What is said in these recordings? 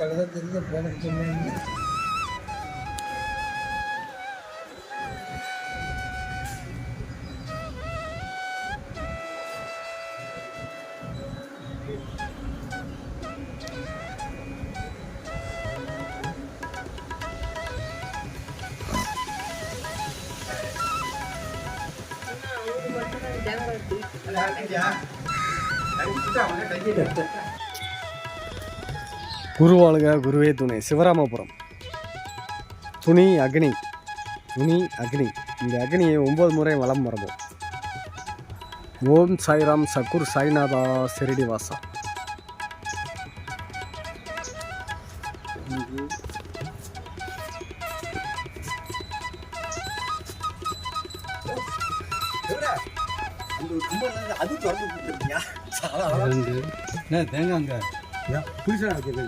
கலதை தெரிஞ்ச போன சொன்னீங்க குருவாளுக குருவே துணை. சிவராமபுரம். துணி அக்னி. துணி அக்னி. இந்த அக்னியை ஒன்பது முறை வலம் வரணும் ஓம் சாய்ராம் சக்குர் சாய்நாதா சிறிடி வாசா. அது தேங்காங்க புதுசாக இருக்குது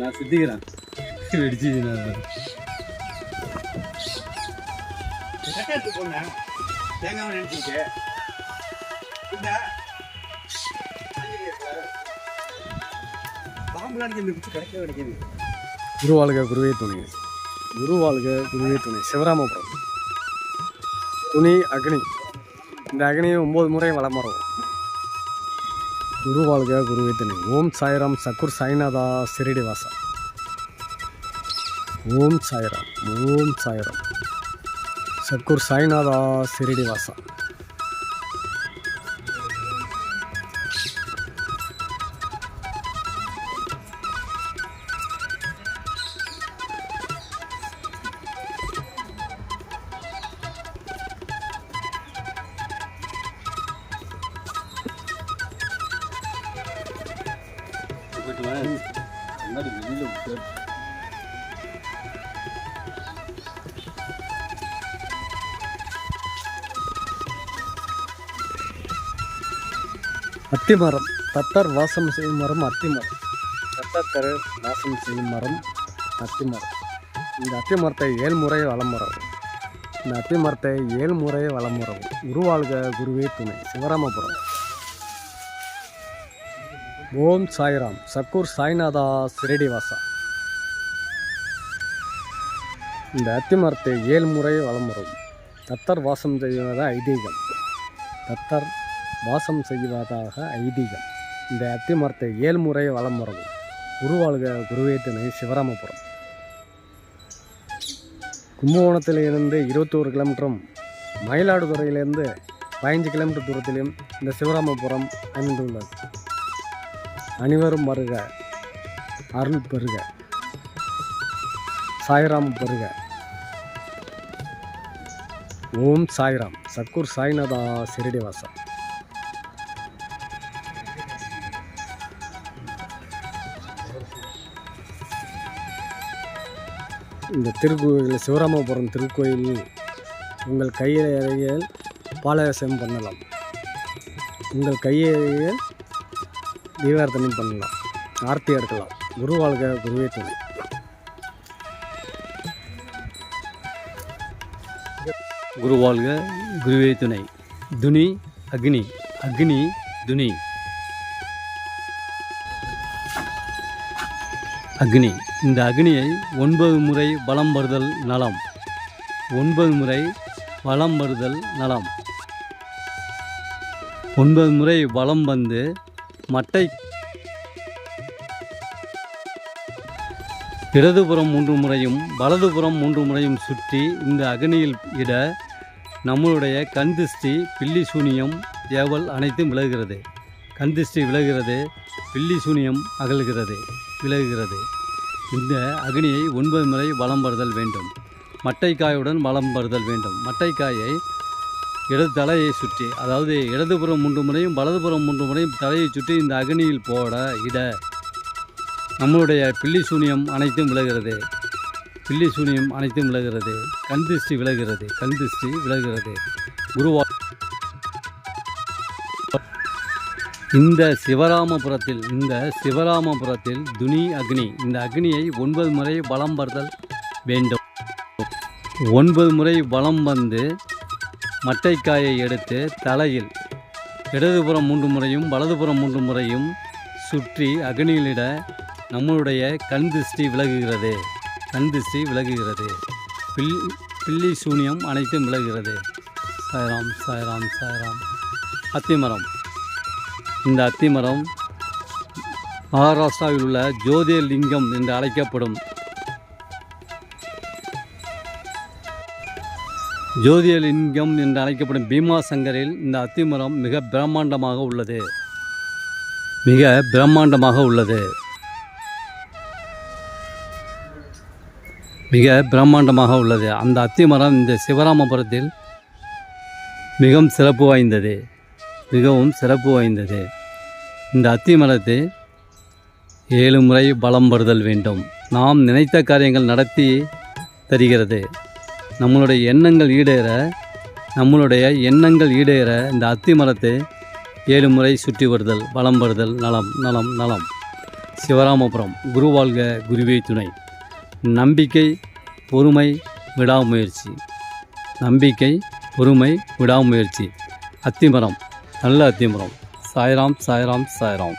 நான் சித்திக்கிறேன். வெடிச்சு போனேன் தேங்காய் நினைச்சிட்டு இந்த பாம்புலாம் அடிக்க பிடிச்சி கிடைக்கவே கிடைக்காது குருவாளுக குருவே துணை. குருவாளுக குருவே துணை. சிவராமபுரம். துணி அக்னி. இந்த அக்னியை ஒம்பது முறை வலம் வரும் குருவாளுக குருவே துணை. ஓம் சாய்ராம் சக்குர் சாய்நாதா சிறிடிவாசா ஓம் சாய்ராம். ஓம் சாய்ராம். சத்குர் சாய்நாதா சிறிடிவாசா அத்தி அத்திமரம். தத்தர் வாசம் செய்யும் மரம் அத்திமரம். தத்தர் வாசம் செய்யும் மரம் அத்திமரம். இந்த அத்திமரத்தை ஏழு முறை வலம் இந்த இந்த அத்திமரத்தை ஏழு முறை வளமுறவும் உருவாழ்க குருவே துணை. சிவராமபுரம். ஓம் சாய்ராம். சக்கூர் சாய்நாதா சிரடி இந்த இந்த அத்திமரத்தை ஏழு முறை வலம் தத்தர் வாசம் செய்வதாக ஐதீகம். தத்தர் வாசம் செய்வதாக ஐதீகம். இந்த அத்திமரத்தை ஏழ்முறை வளம் வலம் வரவும் உருவாழ்க குருவே துணை சிவராமபுரம். கும்பகோணத்திலிருந்து இருபத்தோரு கிலோமீட்டரும் மயிலாடுதுறையிலிருந்து பதினஞ்சு கிலோமீட்டர் தூரத்திலும் இந்த சிவராமபுரம் அமைந்துள்ளது. அனைவரும் வருக. அருள் பெருக சாய்ராம் பெருக ஓம் சாய்ராம். சக்கூர் சாய்நாதா சிறிடிவாசா இந்த திருக்கோயில் சிவராமபுரம் திருக்கோயில் உங்கள் கையறையில் பாலகசம் பண்ணலாம். உங்கள் கையறையில் தீபார்த்தனையும் பண்ணலாம். ஆர்த்தி எடுக்கலாம். குரு வாழ்க குருவே துணை. குரு வாழ்க குருவே துணை. துனி அக்னி. அக்னி துனி அக்னி. இந்த அக்னியை ஒன்பது முறை வலம் வருதல் நலம். ஒன்பது முறை வலம் வருதல் நலம். ஒன்பது முறை வலம் வந்து மட்டை. இடதுபுறம் மூன்று முறையும் வலதுபுறம் மூன்று முறையும் சுற்றி இந்த அக்னியில் இட நம்மளுடைய கண் பில்லி சூனியம் ஏவல் அனைத்தும் விலகுகிறது. கண் திருஷ்டி விலகுகிறது பில்லி சூனியம் அகல்கிறது விலகுகிறது. இந்த அக்னியை ஒன்பது முறை வலம் வருதல் வேண்டும். மட்டைக்காயுடன் வலம் வருதல் வேண்டும். மட்டைக்காயை இடது தலையை சுற்றி அதாவது இடதுபுறம் மூன்று முறையும் வலதுபுறம் மூன்று முறையும் தலையை சுற்றி இந்த அக்னியில் போட இட. நம்மளுடைய பில்லி சூனியம் அனைத்தும் விலகிறது. பில்லி சூனியம் அனைத்தும் விலகிறது. கண் திருஷ்டி விலகிறது. கண் திருஷ்டி விலகிறது. குருவா இந்த சிவராமபுரத்தில் இந்த சிவராமபுரத்தில் துனி அக்னி இந்த அக்னியை ஒன்பது முறை வலம் வருதல் வேண்டும். ஒன்பது முறை வலம் வந்து மட்டைக்காயை எடுத்து தலையில் இடதுபுறம் மூன்று முறையும் வலதுபுறம் மூன்று முறையும் சுற்றி அக்னியிலிட நம்மளுடைய கண் திருஷ்டி விலகுகிறது. கண் திருஷ்டி விலகுகிறது. பில் பில்லி சூனியம் அனைத்தும் விலகுகிறது. சாய்ராம் சாய்ராம் சாய்ராம். அத்திமரம். இந்த அத்திமரம் மகாராஷ்டிராவில் உள்ள ஜோதிர்லிங்கம் என்று அழைக்கப்படும். ஜோதிர்லிங்கம் என்று அழைக்கப்படும் பீமா சங்கரில் இந்த அத்திமரம் மிக பிரம்மாண்டமாக உள்ளது. மிக பிரம்மாண்டமாக உள்ளது. மிக பிரம்மாண்டமாக உள்ளது. அந்த அத்திமரம் இந்த சிவராமபுரத்தில் மிகவும் சிறப்பு வாய்ந்தது. மிகவும் சிறப்பு வாய்ந்தது. இந்த அத்தி மரத்தை ஏழு முறை பலம் வருதல் வேண்டும். நாம் நினைத்த காரியங்கள் நடத்தி தருகிறது. நம்மளுடைய எண்ணங்கள் ஈடேற நம்மளுடைய எண்ணங்கள் ஈடேற இந்த அத்தி மரத்தை ஏழு முறை சுற்றி வருதல் பலம் வருதல் நலம் நலம் நலம். சிவராமபுரம் குருவாழ்க குருவே துணை. நம்பிக்கை பொறுமை விடாமுயற்சி. நம்பிக்கை பொறுமை விடாமுயற்சி. அத்திமரம் நல்ல அத்திமரம் சாய்ராம் சாய்ராம் சாய்ராம்.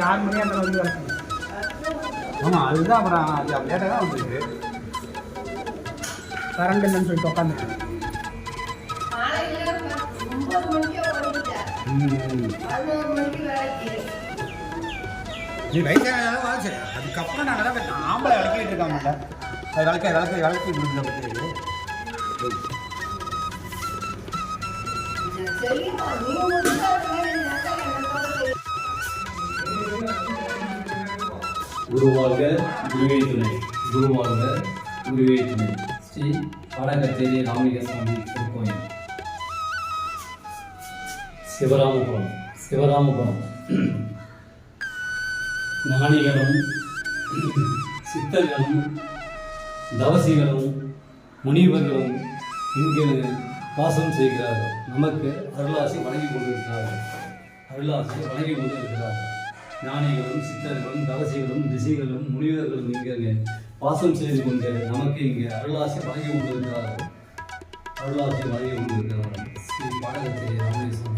நீங்கள் ஆறு மணி அந்த வந்து வரணும் ஆமாம் அதுதான் அப்புறம் அது லேட்டாக தான் வந்துருக்கு கரண்ட் இல்லைன்னு சொல்லிட்டு உட்காந்துருக்கேன் நீ வயசான வாச்சு அதுக்கப்புறம் நாங்கள் தான். ஆம்பளை விளக்கிட்டு அது விளக்க விளக்க விளக்கி பற்றி குருவாக குருவே துணை குருவாக குருவே துணை ஸ்ரீ வடகச்சேரி ராமலிங்கசாமி திருக்கோயில். சிவராமபுரம் சிவராமபுரம். ஞானிகளும் சித்தர்களும் தவசிகளும் முனிவர்களும் இங்கு வாசம் செய்கிறார்கள். நமக்கு அருளாசி வழங்கி கொண்டிருக்கிறார்கள். அருளாசி வழங்கி கொண்டிருக்கிறார்கள். ஞானிகளும் சித்தர்களும் தவசிகளும் ரிஷிகளும் முனிவர்களும் இங்கே வாசம் செய்து கொண்டு நமக்கு இங்கே அருளாசி வழங்கி கொண்டிருக்கிறார்கள். அருளாசி வழங்கி கொண்டிருக்கிறார்கள். ஸ்ரீ பாடகத்திரி ராமேஸ்வரம்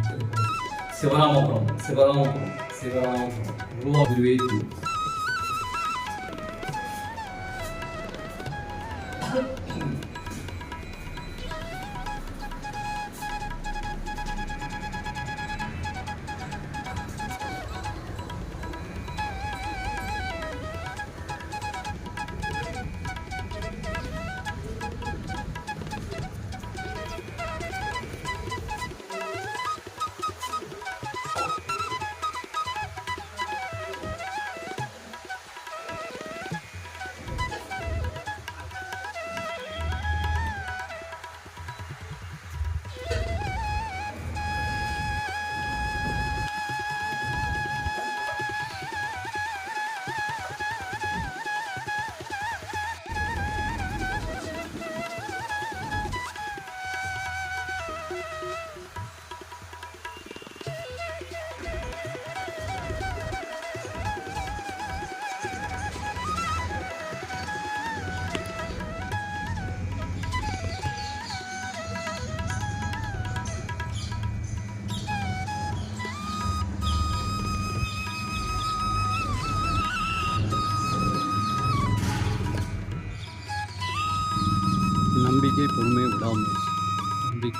சிவராமபுரம் சிவராமபுரம் சிவராமபுரம் குருவா குருவே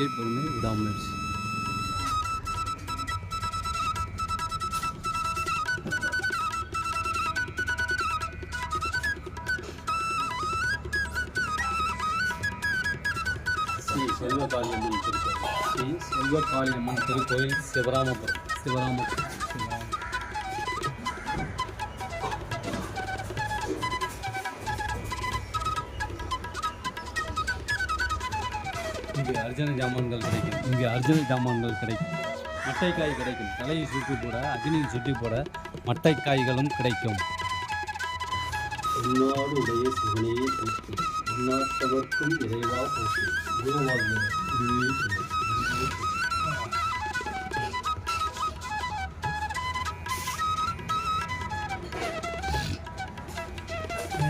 நம்பிக்கை பொறுமை விடாமுயற்சி. ஸ்ரீ செல்வகாளியம்மன் திருக்கோயில் ஸ்ரீ செல்வகாளியம்மன் திருக்கோயில் சிவராமபுரம். சிவராமபுரம். இங்கே அர்ஜுன ஜாமான்கள் கிடைக்கும் இங்கே அர்ஜுன ஜாமான்கள் கிடைக்கும் மட்டைக்காய் கிடைக்கும் தலையை சுற்றி போட அக்னியில் சுற்றி போட மட்டைக்காய்களும் கிடைக்கும் உன்னாடு உடைய சிவனையே போற்றி உன்னாட்டவர்க்கும் இறைவா போற்றி.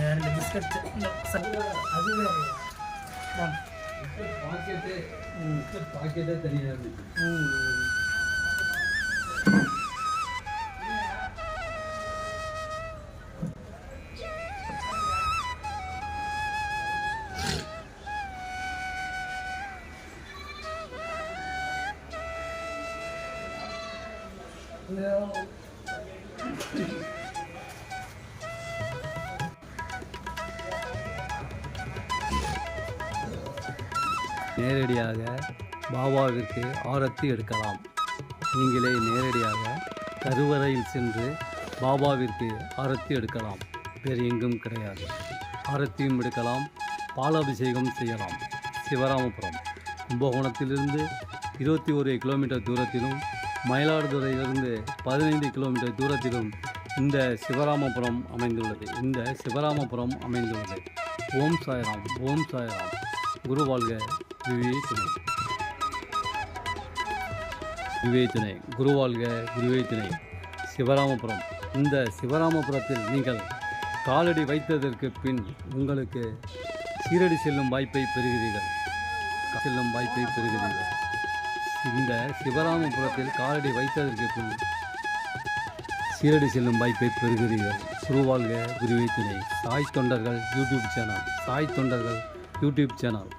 ரெண்டு பிஸ்கட் அது பாக்கெட்டே பாக்கெட்டே தனியாக இருந்துச்சு நேரடியாக பாபாவிற்கு ஆரத்தி எடுக்கலாம். நீங்களே நேரடியாக கருவறையில் சென்று பாபாவிற்கு ஆரத்தி எடுக்கலாம். வேறு எங்கும் கிடையாது. ஆரத்தியும் எடுக்கலாம் பாலாபிஷேகம் செய்யலாம். சிவராமபுரம் கும்பகோணத்திலிருந்து இருபத்தி ஒரு கிலோமீட்டர் தூரத்திலும் மயிலாடுதுறையிலிருந்து பதினைந்து கிலோமீட்டர் தூரத்திலும் இந்த சிவராமபுரம் அமைந்துள்ளது. இந்த சிவராமபுரம் அமைந்துள்ளது. ஓம் சாய்ராம் ஓம் சாய்ராம். குரு வாழ்க குருவே துணை குருவே துணை குருவே துணை சிவராமபுரம் இந்த சிவராமபுரத்தில் நீங்கள் காலடி வைத்ததற்கு பின் உங்களுக்கு சீரடி செல்லும் வாய்ப்பை பெறுகிறீர்கள். செல்லும் வாய்ப்பை பெறுகிறீர்கள். இந்த சிவராமபுரத்தில் காலடி வைத்ததற்கு பின் சீரடி செல்லும் வாய்ப்பை பெறுகிறீர்கள். குருவாழ்க குருவே துணை சாய் தொண்டர்கள் யூடியூப் சேனல் சாய் தொண்டர்கள் யூடியூப் சேனல்.